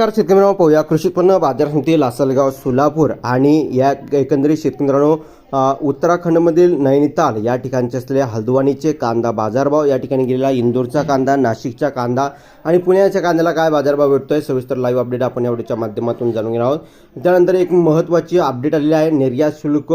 नमस्कार शेतकरी पाहूया. कृषी उत्पन्न बाजार समिती लासलगाव सोलापूर आणि या एकंदरीत शेतकरी मित्रांनो उत्तराखंडमधील नैनिताल या ठिकाणचे असलेल्या हल्द्वानीचे कांदा बाजारभाव या ठिकाणी गेलेला इंदोरचा कांदा नाशिकचा कांदा आणि पुण्याच्या कांद्याला काय बाजारभाव आहे सविस्तर लाईव्ह अपडेट आपण या माध्यमातून जाणून घेणार आहोत. त्यानंतर एक महत्त्वाची अपडेट आलेली आहे निर्यात शुल्क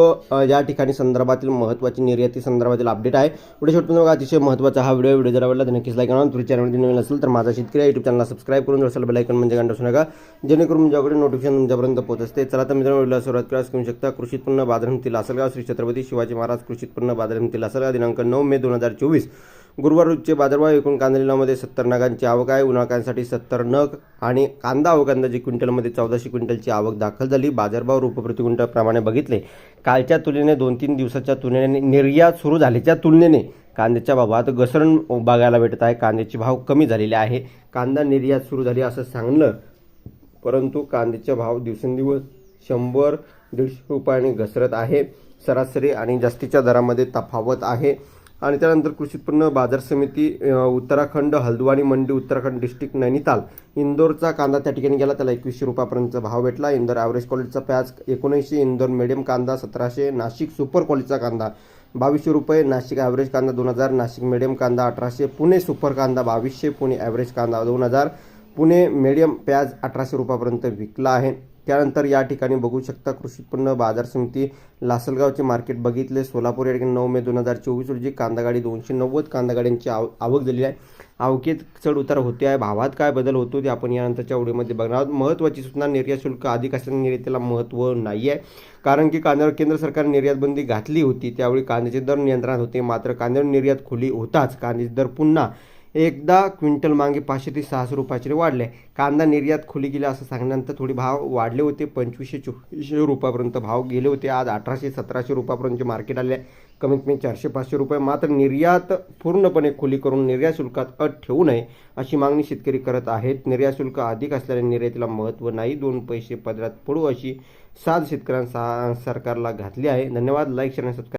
या ठिकाणी संदर्भातील महत्त्वाची निर्याती संदर्भातील अपडेट आहे. पुढे शेवटपर्यंत बघा अतिशय महत्त्वाचा हा व्हिडिओ व्हिडिओ जर आवडला तर नक्कीच लाईक करा तुम्ही चॅनलमध्ये नवीन असेल तर माझा शेतकरी युट्यूब चॅनलला सबस्क्राईब करून असेल बेलायकन म्हणजे घंटा नका जेणेकरून तुमच्याकडे नोटिफिकेशन तुमच्यापर्यंत पोहोचते. चला तर मित्रांनो व्हिडिओला सुरुवात करास करू शकता. कृषी उत्पन्न बाजार समिती लासलगाव श्री छत्रपती शिवाजी महाराज कृषी उत्पन्न बाजार समिती लासलगाव दिनांक नऊ मे दोन हजार चोवीस. गुरुवार रोजचे बाजारभाव एकूण कांदा सत्तर नगांची आवक आहे. उन्हाळ्यांसाठी सत्तर नग आणि कांदा आवक अंदाजे क्विंटलमध्ये चौदाशे क्विंटलची आवक दाखल झाली. बाजारभाव रुपये प्रमाणे बघितले. कालच्या तुलनेने दोन तीन दिवसाच्या तुलनेने निर्यात सुरू झाल्याच्या तुलनेने कांद्याच्या भावात घसरण बघायला भेटत आहे. कांद्याचे भाव कमी झालेले आहे. कांदा निर्यात सुरू झाली असं सांगणं परंतु कांद्याचे भाव दिवसेंदिवस शंभर दीडशे रुपयाने घसरत आहे. सरासरी आणि जास्तीच्या दरामध्ये तफावत आहे. आणि त्यानंतर कृषी उत्पन्न बाजार समिती उत्तराखंड हल्द्वानी मंडी उत्तराखंड डिस्ट्रिक्ट नैनिताल. इंदोरचा कांदा त्या ठिकाणी गेला त्याला एकवीसशे रुपयापर्यंतचा भाव भेटला. इंदोर ॲव्हरेज क्वालिटीचा प्याज एकोणऐंशी इंदोर मिडियम कांदा सतराशे नाशिक सुपर क्वालिटीचा कांदा बावीसशे रुपये नाशिक ॲव्हरेज कांदा दोन हजार नाशिक मिडियम कांदा अठराशे पुणे सुपर कांदा बावीसशे पुणे ॲव्हरेज कांदा दोन हजार पुणे मिडियम प्याज अठराशे रुपयापर्यंत विकला आहे. त्यानंतर या ठिकाणी बघू शकता कृषी उत्पन्न बाजार समिती लासलगावचे मार्केट बघितले. सोलापूर या ठिकाणी नऊ मे दोन हजार चोवीस रोजी कांदा गाडी दोनशे नव्वद कांदा गाड्यांची आव आवक झालेली आहे. आवकेत चढ उतार होते आहे. भावात काय बदल होतो ते आपण यानंतरच्या ओढीमध्ये बघणार आहोत. महत्त्वाची सूचना निर्यात शुल्क अधिक असल्याने निर्यातीला महत्त्व नाही आहे कारण की कांद्यावर केंद्र सरकारने निर्यात बंदी घातली होती त्यावेळी कांद्याचे दर नियंत्रणात होते. मात्र कांद्यावर निर्यात खुली होताच. कांद्याचे दर पुन्हा एकदा क्विंटल मागे पाचशे ते सहाशे रुपयाचे वाढले. कांदा निर्यात खुली गेला असं सांगण्यानंतर थोडे भाव वाढले होते. पंचवीसशे चोवीसशे रुपयापर्यंत भाव गेले होते. आज अठराशे सतराशे रुपयापर्यंत मार्केट आले कमीत कमी चारशे पाचशे रुपये. मात्र निर्यात पूर्णपणे खुली करून निर्यात शुल्कात अट ठेवू नये अशी मागणी शेतकरी करत आहेत. निर्यात शुल्क अधिक असल्याने निर्यातीला महत्त्व नाही. दोन पैसे पदरात पडू अशी साध शेतकऱ्यांना सरकारला घातली आहे. धन्यवाद. लाईक शेअर आणि सबस्क्राईब